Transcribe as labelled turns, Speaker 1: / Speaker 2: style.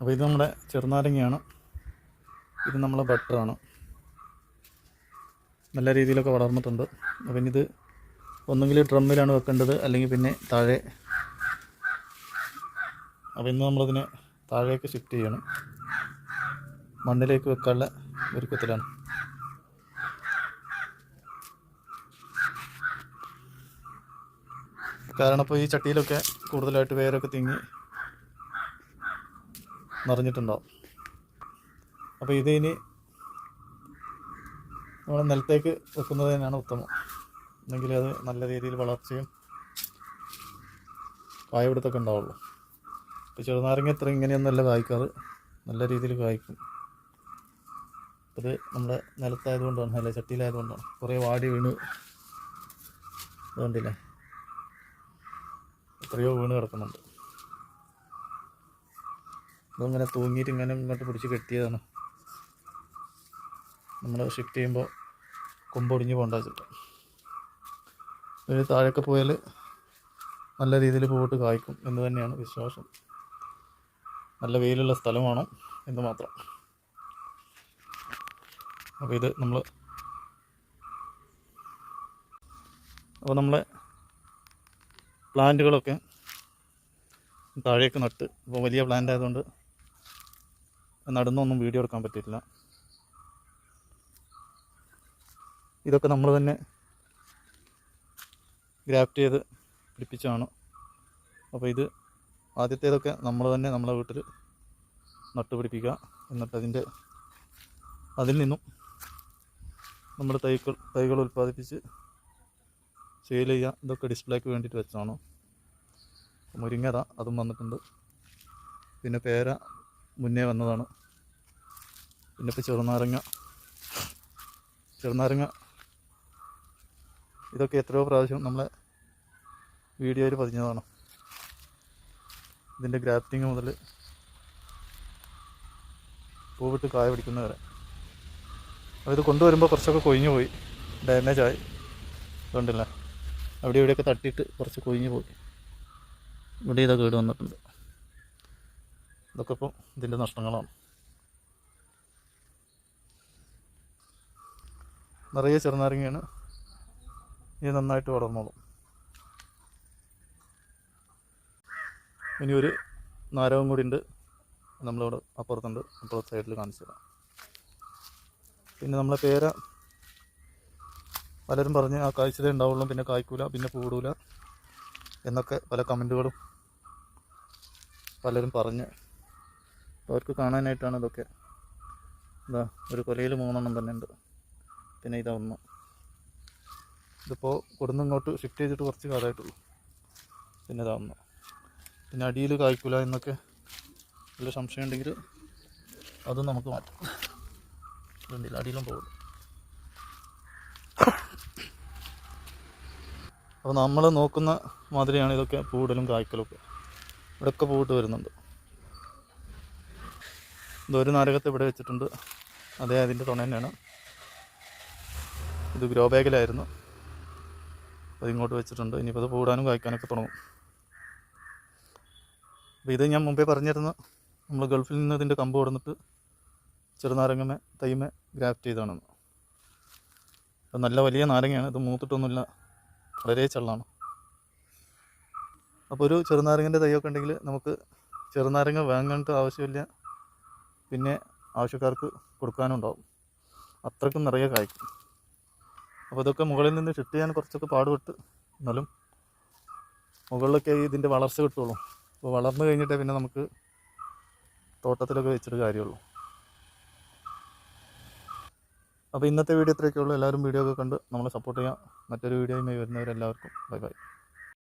Speaker 1: അപ്പോൾ ഇത് നമ്മുടെ ചെറുനാരങ്ങയാണ്. ഇത് നമ്മളെ ബട്ടറാണ്. നല്ല രീതിയിലൊക്കെ വളർന്നിട്ടുണ്ട്. അപ്പം ഇത് ഒന്നുകിൽ ഡ്രമ്മിലാണ് വെക്കേണ്ടത് അല്ലെങ്കിൽ പിന്നെ താഴെ. അപ്പോൾ ഇന്ന് നമ്മളതിനെ താഴേക്ക് ഷിഫ്റ്റ് ചെയ്യണം. മണ്ണിലേക്ക് വെക്കാനുള്ള ഒരുക്കത്തിലാണ്. കാരണം ഇപ്പോൾ ഈ ചട്ടിയിലൊക്കെ കൂടുതലായിട്ട് വേരൊക്കെ തിങ്ങി നിറഞ്ഞിട്ടുണ്ടാവും അപ്പോൾ ഇത് ഇനി നമ്മൾ നിലത്തേക്ക് വെക്കുന്നത് തന്നെയാണ് ഉത്തമം. അല്ലെങ്കിൽ അത് നല്ല രീതിയിൽ വളർച്ചയും കായപിടുത്തൊക്കെ ഉണ്ടാവുള്ളൂ. ഇപ്പോൾ ചെറുനാരങ്ങ ഇത്ര ഇങ്ങനെയൊന്നുമല്ല കായ്ക്കാറ്. നല്ല രീതിയിൽ കായ്ക്കും. ഇത് നമ്മുടെ നിലത്തായതുകൊണ്ടാണ് അല്ലെ ചട്ടിയിലായതുകൊണ്ടാണ്. കുറേ വാടി വീണ് അതുകൊണ്ടില്ലേ? എത്രയോ വീണ് കിടക്കുന്നുണ്ട്. ഇതിങ്ങനെ തൂങ്ങിയിട്ട് ഇങ്ങനെ ഇങ്ങോട്ട് പിടിച്ച് കെട്ടിയതാണ്. നമ്മൾ ഷിഫ്റ്റ് ചെയ്യുമ്പോൾ കൊമ്പൊടിഞ്ഞ് പോകണ്ട വെച്ചിട്ട്. താഴേക്ക് പോയാൽ നല്ല രീതിയിൽ പോയിട്ട് കായ്ക്കും എന്ന് തന്നെയാണ് വിശ്വാസം. നല്ല വെയിലുള്ള സ്ഥലമാണ് എന്ന് മാത്രം. അപ്പോൾ ഇത് നമ്മൾ അപ്പോൾ നമ്മളെ പ്ലാന്റുകളൊക്കെ താഴേക്ക് നട്ട്. ഇപ്പോൾ വലിയ പ്ലാന്റ് ആയതുകൊണ്ട് നടന്നൊന്നും വീഡിയോ എടുക്കാൻ പറ്റിയിട്ടില്ല. ഇതൊക്കെ നമ്മൾ തന്നെ ഗ്രാഫ്റ്റ് ചെയ്ത് പിടിപ്പിച്ചാണ് അപ്പോൾ ഇത് ആദ്യത്തേതൊക്കെ നമ്മൾ തന്നെ നമ്മളെ വീട്ടിൽ നട്ടുപിടിപ്പിക്കുക. എന്നിട്ട് അതിന്റെ അതിൽ നിന്നും നമ്മുടെ തൈകൾ തൈകൾ ഉൽപ്പാദിപ്പിച്ച് സെയിൽ ചെയ്യുക. ഇതൊക്കെ ഡിസ്പ്ലേക്ക് വേണ്ടിയിട്ട് വെച്ചാണ് മുരിങ്ങത അതും വന്നിട്ടുണ്ട്. പിന്നെ പേര മുന്നേ വന്നതാണ്. പിന്നെ ഇപ്പോൾ ചെറുനാരങ്ങ. ചെറുനാരങ്ങ. ഇതൊക്കെ എത്രയോ പ്രാവശ്യം നമ്മളെ വീഡിയോയിൽ പതിഞ്ഞതാണ്. ഇതിന്റെ ഗ്രാഫ്റ്റിങ് മുതൽ പൂവിട്ട് കായ പിടിക്കുന്ന വരെ. അപ്പോൾ ഇത് കൊണ്ടുവരുമ്പോൾ കുറച്ചൊക്കെ കൊഴിഞ്ഞു പോയി. ഡാമേജ് ആയി. അതുകൊണ്ടില്ല അവിടെ ഇവിടെയൊക്കെ തട്ടിയിട്ട് കുറച്ച് കൊഴിഞ്ഞു പോയി. ഇവിടെ ഇതൊക്കെ കേട് വന്നിട്ടുണ്ട്. ഇതൊക്കെ ഇപ്പം ഇതിന്റെ നഷ്ടങ്ങളാണ്. നിറയെ ചെറുനാരങ്ങയാണ് ഇത് നന്നായിട്ട് വളർന്നോളും. ഇനി ഒരു നാരവും കൂടി ഉണ്ട്. നമ്മളിവിടെ അപ്പുറത്തുണ്ട്. അപ്പുറത്തെ സൈഡിൽ കാണിച്ചു തരാം. പിന്നെ നമ്മളെ പേര പലരും പറഞ്ഞ് ആ കാഴ്ചതേ ഉണ്ടാവുള്ളൂ പിന്നെ കായ്ക്കൂല പിന്നെ പൂടൂല എന്നൊക്കെ പല കമന്റുകളും പലരും പറഞ്ഞ് അവർക്ക് കാണാനായിട്ടാണ് ഇതൊക്കെ. ഇതാ ഒരു കൊലയിൽ മൂന്നെണ്ണം തന്നെ ഉണ്ട്. പിന്നെ ഇതാ ഒന്ന്. ഇതിപ്പോൾ കൊടുന്ന് ഇങ്ങോട്ട് ഷിഫ്റ്റ് ചെയ്തിട്ട് കുറച്ച് കാലമായിട്ടുള്ളൂ. പിന്നെ ഇതാ ഒന്ന്. പിന്നെ അടിയിൽ കായ്ക്കൂല എന്നൊക്കെ വല്ല സംശയം ഉണ്ടെങ്കിൽ അതും നമുക്ക് മാറ്റാം. ഇതുണ്ടല്ല അടിയിലും പോകും. അപ്പോൾ നമ്മൾ നോക്കുന്ന മാതിരിയാണ് ഇതൊക്കെ പൂടലും കായ്ക്കലും ഒക്കെ. ഇവിടെയൊക്കെ പൂവിട്ട് വരുന്നുണ്ട്. ഇതൊരു നാരകത്തെ ഇവിടെ വെച്ചിട്ടുണ്ട്. അതേ അതിന്റെ തുണ തന്നെയാണ്. ഇത് ഗ്രോ ബാഗിലായിരുന്നു. അതിങ്ങോട്ട് വെച്ചിട്ടുണ്ട്. ഇനിയിപ്പോൾ അത് പൂടാനും കായ്ക്കാനൊക്കെ തുടങ്ങും. അപ്പോൾ ഇത് ഞാൻ മുമ്പേ പറഞ്ഞിരുന്നു. നമ്മൾ ഗൾഫിൽ നിന്ന് ഇതിന്റെ കമ്പ് കൊടുന്നിട്ട് ചെറുനാരങ്ങമേ തൈമേ ഗ്രാഫ്റ്റ് ചെയ്താണെന്ന് അത് നല്ല വലിയ നാരങ്ങയാണ്. ഇത് മൂത്തിട്ടൊന്നുമില്ല. വളരെ ചള്ളാണ്. അപ്പോൾ ഒരു ചെറുനാരങ്ങന്റെ തൈയൊക്കെ ഉണ്ടെങ്കിൽ നമുക്ക് ചെറുനാരങ്ങ വാങ്ങേണ്ട ആവശ്യമില്ല. പിന്നെ ആവശ്യക്കാർക്ക് കൊടുക്കാനും ഉണ്ടാവും അത്രയ്ക്കും നിറയെ കായ്ക്കും. അപ്പോൾ ഇതൊക്കെ മുകളിൽ നിന്ന് ഷിഫ്റ്റ് ചെയ്യാൻ കുറച്ചൊക്കെ പാടുപെട്ട് എന്നാലും മുകളിലൊക്കെ ഇതിന്റെ വളർച്ച കിട്ടുള്ളൂ. അപ്പോൾ വളർന്നു കഴിഞ്ഞിട്ടേ പിന്നെ നമുക്ക് തോട്ടത്തിലൊക്കെ വെച്ചിട്ട് കാര്യമുള്ളൂ. അപ്പോൾ ഇന്നത്തെ വീഡിയോ ഇത്രയൊക്കെ ഉള്ളൂ. എല്ലാവരും വീഡിയോ ഒക്കെ കണ്ട് നമ്മളെ സപ്പോർട്ട് ചെയ്യാം മറ്റൊരു വീഡിയോയുമായി വരുന്നവരെല്ലാവർക്കും. Bye bye.